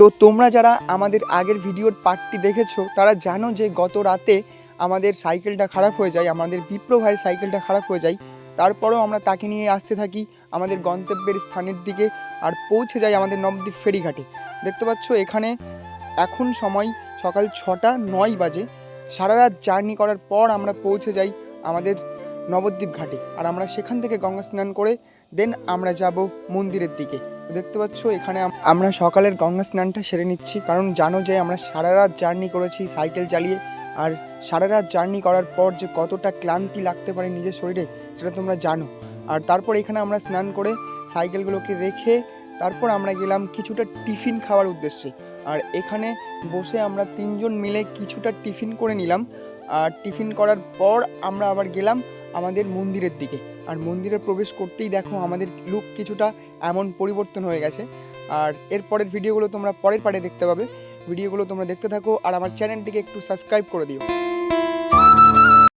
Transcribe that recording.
তো তোমরা যারা আমাদের আগের ভিডিওর পার্টটি দেখেছ, তারা জানো যে গত রাতে আমাদের সাইকেলটা খারাপ হয়ে যায়, আমাদের বিপ্র ভাইয়ের সাইকেলটা খারাপ হয়ে যায়। তারপরেও আমরা তাকে নিয়ে আসতে থাকি আমাদের গন্তব্যের স্থানের দিকে আর পৌঁছে যাই আমাদের নবদ্বীপ ফেরিঘাটে। দেখতে পাচ্ছ এখানে এখন সময় সকাল ছটা নয় বাজে। সারা রাত জার্নি করার পর আমরা পৌঁছে যাই আমাদের নবদ্বীপ ঘাটে। আর আমরা সেখান থেকে গঙ্গা স্নান করে দেন আমরা যাব মন্দিরের দিকে। দেখতে পাচ্ছ, এখানে আমরা সকালের গঙ্গা স্নানটা সেরে নিচ্ছি। কারণ জানো যে, আমরা সারা রাত জার্নি করেছি সাইকেল চালিয়ে। আর সারা রাত জার্নি করার পর যে কতটা ক্লান্তি লাগতে পারে নিজের শরীরে, সেটা তোমরা জানো। আর তারপর এখানে আমরা স্নান করে সাইকেলগুলোকে রেখে তারপর আমরা গেলাম কিছুটা টিফিন খাওয়ার উদ্দেশ্যে। আর এখানে বসে আমরা তিনজন মিলে কিছুটা টিফিন করে নিলাম। টিফিন করার পর আমরা আবার গেলাম আমাদের মন্দিরের দিকে। আর মন্দিরে প্রবেশ করতেই দেখো আমাদের লুক কিছুটা এমন পরিবর্তন হয়ে গেছে। আর এর পরের ভিডিওগুলো তোমরা পরের পারে দেখতে পাবে। ভিডিওগুলো তোমরা দেখতে থাকো আর আমার চ্যানেলটিকে একটু সাবস্ক্রাইব করে দিও।